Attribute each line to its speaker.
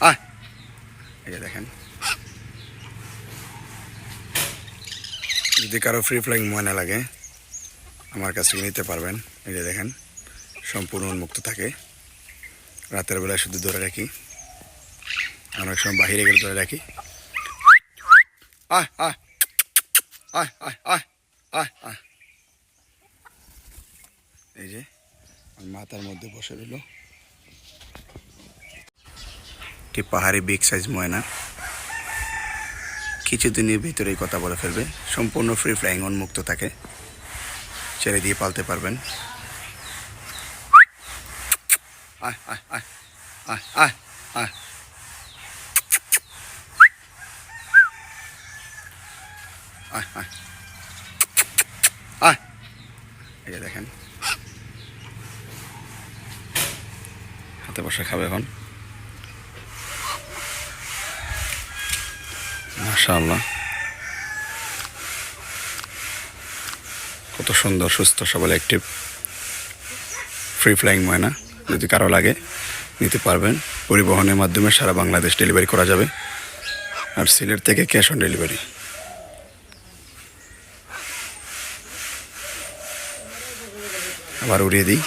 Speaker 1: যে দেখেন। যদি কারও ফ্রি ফ্লাইং ময়না লাগে, আমার কাছ থেকে নিতে পারবেন। এই যে দেখেন, সম্পূর্ণ উন্মুক্ত থাকে। রাতের বেলায় শুধু ধরে রাখি। অনেক সময় বাহিরে গেলে ধরে রাখি। আয় আয়। আয় আয় আয় আয় এই যে মাথার মধ্যে বসে রইল। একটি পাহাড়ি বিগ সাইজ ময়না? কিছুদিনের ভিতরেই কথা বলে ফেলবে। সম্পূর্ণ ফ্রি ফ্লাইং উন্মুক্ত থাকে। ছেড়ে দিয়ে পালতে পারবেন। আয় আয় আয় আয় আয় আয়। দেখেন। হাতে বসে খাবে এখন। মাশাআল্লাহ। কত সুন্দর, সুস্থ, সবল অ্যাক্টিভ ফ্রি ফ্লাইং ময়না। যদি কারও লাগে, নিতে পারবেন। পরিবহনের মাধ্যমে সারা বাংলাদেশ ডেলিভারি করা যাবে। আর সিলেট থেকে ক্যাশ অন ডেলিভারি আবার উড়িয়ে দিই।